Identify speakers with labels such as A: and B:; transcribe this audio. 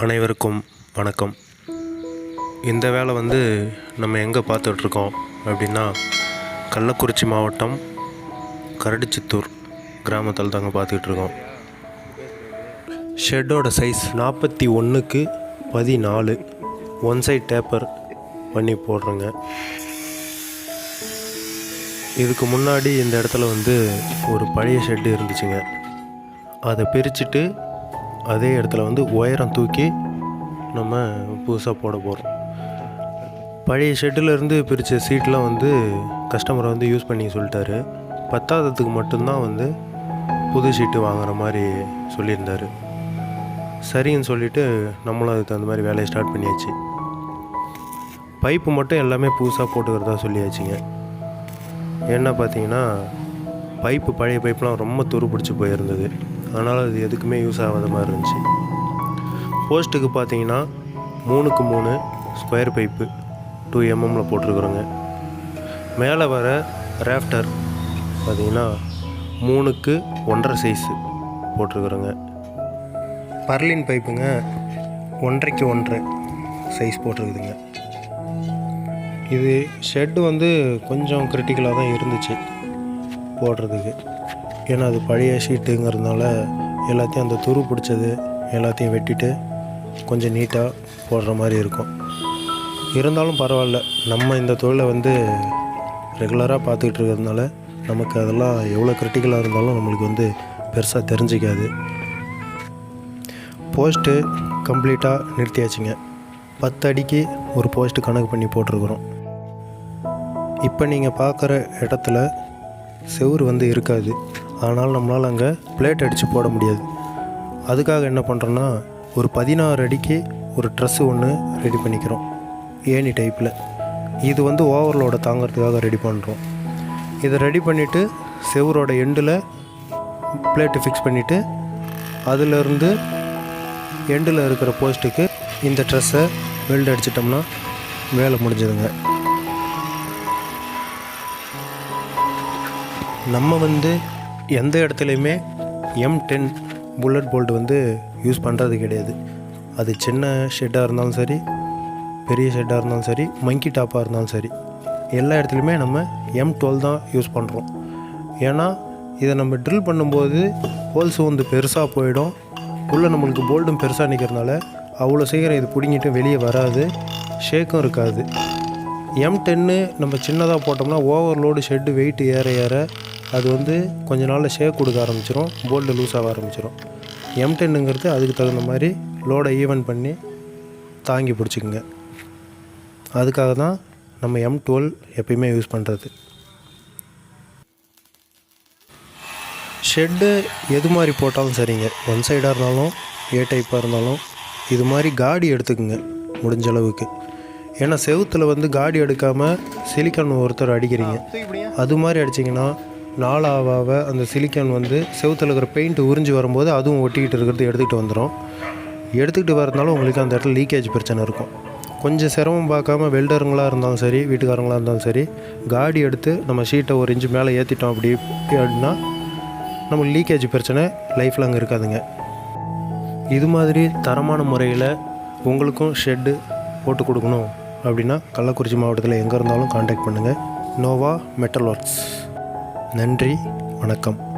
A: அனைவருக்கும் வணக்கம். இந்த வேலை வந்து நம்ம எங்கே பார்த்துட்ருக்கோம் அப்படின்னா கள்ளக்குறிச்சி மாவட்டம் கரடிச்சித்தூர் கிராமத்தில் தாங்க பார்த்துக்கிட்டு இருக்கோம் ஷெட்டோட சைஸ் நாற்பத்தி ஒன்றுக்கு பதினாலு. ஒன் சைட் டேப்பர் பண்ணி போடுறோங்க. இதுக்கு முன்னாடி இந்த இடத்துல வந்து ஒரு பழைய ஷெட்டு இருந்துச்சுங்க. அதை பிரிச்சுட்டு அதே இடத்துல வந்து உயரம் தூக்கி நம்ம புதுசாக போட போகிறோம் பழைய ஷெட்டிலேருந்து பிரித்த சீட்லாம் வந்து கஸ்டமரை வந்து யூஸ் பண்ணி சொல்லிட்டாரு. பத்தாததுக்கு மட்டும்தான் வந்து புது ஷீட்டு வாங்குற மாதிரி சொல்லியிருந்தார். சரின்னு சொல்லிவிட்டு நம்மளும் அதுக்கு தகுந்த மாதிரி வேலையை ஸ்டார்ட் பண்ணியாச்சு. பைப்பு மட்டும் எல்லாமே புதுசாக போட்டுக்கிறதா சொல்லியாச்சுங்க. என்ன பார்த்தீங்கன்னா பைப்பு பழைய பைப்லாம் ரொம்ப துரு பிடிச்சி போயிருந்தது. ஆனால் அது எதுக்குமே யூஸ் ஆகாத மாதிரி இருந்துச்சு. போஸ்ட்டுக்கு பார்த்தீங்கன்னா மூணுக்கு மூணு ஸ்கொயர் பைப்பு டூ எம்எம்மில் போட்டிருக்குறோங்க. மேலே வர ராஃப்டர் பார்த்தீங்கன்னா மூணுக்கு ஒன்றரை சைஸு போட்டிருக்குறோங்க. பர்லின் பைப்புங்க ஒன்றரைக்கு ஒன்றரை சைஸ் போட்டிருக்குதுங்க. இது ஷெட்டு வந்து கொஞ்சம் கிரிட்டிக்கலாக தான் இருந்துச்சு போடுறதுக்கு. ஏன்னா அது பழைய ஷீட்டுங்கிறதுனால எல்லாத்தையும் அந்த துரு பிடிச்சது எல்லாத்தையும் வெட்டிட்டு கொஞ்சம் நீட்டாக போடுற மாதிரி இருக்கும். இருந்தாலும் பரவாயில்ல. நம்ம இந்த தொழிலை வந்து ரெகுலராக பார்த்துக்கிட்டு இருக்கிறதுனால நமக்கு அதெல்லாம் எவ்வளோ கிரிட்டிக்கலாக இருந்தாலும் நம்மளுக்கு வந்து பெருசாக தெரிஞ்சிக்காது. போஸ்ட்டு கம்ப்ளீட்டாக நிறுத்தியாச்சுங்க. பத்து அடிக்கு ஒரு போஸ்ட்டு கணக்கு பண்ணி போட்டிருக்குறோம். இப்போ நீங்கள் பார்க்குற இடத்துல செவுரு வந்து இருக்காது. ஆனால் நம்மளால் அங்கே பிளேட் அடித்து போட முடியாது. அதுக்காக என்ன பண்ணுறோன்னா ஒரு பதினாறு அடிக்கு ஒரு ட்ரெஸ்ஸு ஒன்று ரெடி பண்ணிக்கிறோம். ஏணி டைப்பில். இது வந்து ஓவர்லோட தாங்கிறதுக்காக ரெடி பண்ணுறோம் இதை ரெடி பண்ணிவிட்டு செவரோட எண்டில் பிளேட்டு ஃபிக்ஸ் பண்ணிவிட்டு அதிலிருந்து எண்டில் இருக்கிற போஸ்ட்டுக்கு இந்த ட்ரெஸ்ஸை வெல்ட் அடிச்சிட்டோம்னா வேலை முடிஞ்சதுங்க. நம்ம வந்து எந்த இடத்துலையுமே எம் டென் புல்லட் போல்ட் வந்து யூஸ் பண்ணுறது கிடையாது. அது சின்ன ஷெட்டாக இருந்தாலும் சரி பெரிய ஷெட்டாக இருந்தாலும் சரி மங்கி டாப்பாக இருந்தாலும் சரி எல்லா இடத்துலையுமே நம்ம எம் டுவெல் தான் யூஸ் பண்ணுறோம் ஏன்னா இதை நம்ம ட்ரில் பண்ணும்போது ஹோல்ஸ் வந்து பெருசாக போயிடும். உள்ளே நம்மளுக்கு போல்டும் பெருசாக நிற்கிறதுனால அவ்வளோ சீக்கிரம் இது பிடிங்கிட்டு வெளியே வராது. ஷேக்கும் இருக்காது. எம் டென்னு நம்ம சின்னதாக போட்டோம்னா ஓவர்லோடு ஷெட்டு வெயிட் ஏற ஏற அது வந்து கொஞ்ச நாளில் ஷேக் கொடுக்க ஆரம்பிச்சிரும் போல்டு லூஸ் ஆக ஆரம்பிச்சிரும். எம் டென்னுங்கிறது அதுக்கு தகுந்த மாதிரி லோடை ஈவன் பண்ணி தாங்கி பிடிச்சிக்குங்க. அதுக்காக தான் நம்ம எம் டுவெல் எப்பயுமே யூஸ் பண்ணுறது ஷெட்டு எது மாதிரி போட்டாலும் சரிங்க. ஒன் சைடாக இருந்தாலும் ஏ டைப்பாக இருந்தாலும் இது மாதிரி காடி எடுத்துக்குங்க முடிஞ்ச அளவுக்கு. ஏன்னா செவுத்தில் வந்து காடி எடுக்காமல் சிலிக்கான் ஒருத்தர் அடிக்கிறீங்க. அது மாதிரி அடிச்சிங்கன்னா நாள் அந்த சிலிக்கான் வந்து செவத்தில் இருக்கிற பெயிண்ட் உறிஞ்சி வரும்போது அதுவும் ஒட்டிக்கிட்டு இருக்கிறது எடுத்துக்கிட்டு வந்துடும் எடுத்துக்கிட்டு வரதுனால உங்களுக்கு அந்த இடத்துல லீக்கேஜ் பிரச்சனை இருக்கும். கொஞ்சம் சிரமம் பார்க்காம வெல்டருங்களாக இருந்தாலும் சரி வீட்டுக்காரங்களாக இருந்தாலும் சரி காடி எடுத்து நம்ம ஷீட்டை ஒரு இன்ச்சு மேலே ஏற்றிட்டோம் அப்படி அப்படின்னா நம்ம லீக்கேஜ் பிரச்சனை லைஃப் லாங் இருக்காதுங்க. இது மாதிரி தரமான முறையில் உங்களுக்கும் ஷெட்டு போட்டு கொடுக்கணும் அப்படின்னா கள்ளக்குறிச்சி மாவட்டத்தில் எங்கே இருந்தாலும் காண்டாக்ட் பண்ணுங்கள் நோவா மெட்டல் ஒர்க்ஸ் நன்றி வணக்கம்.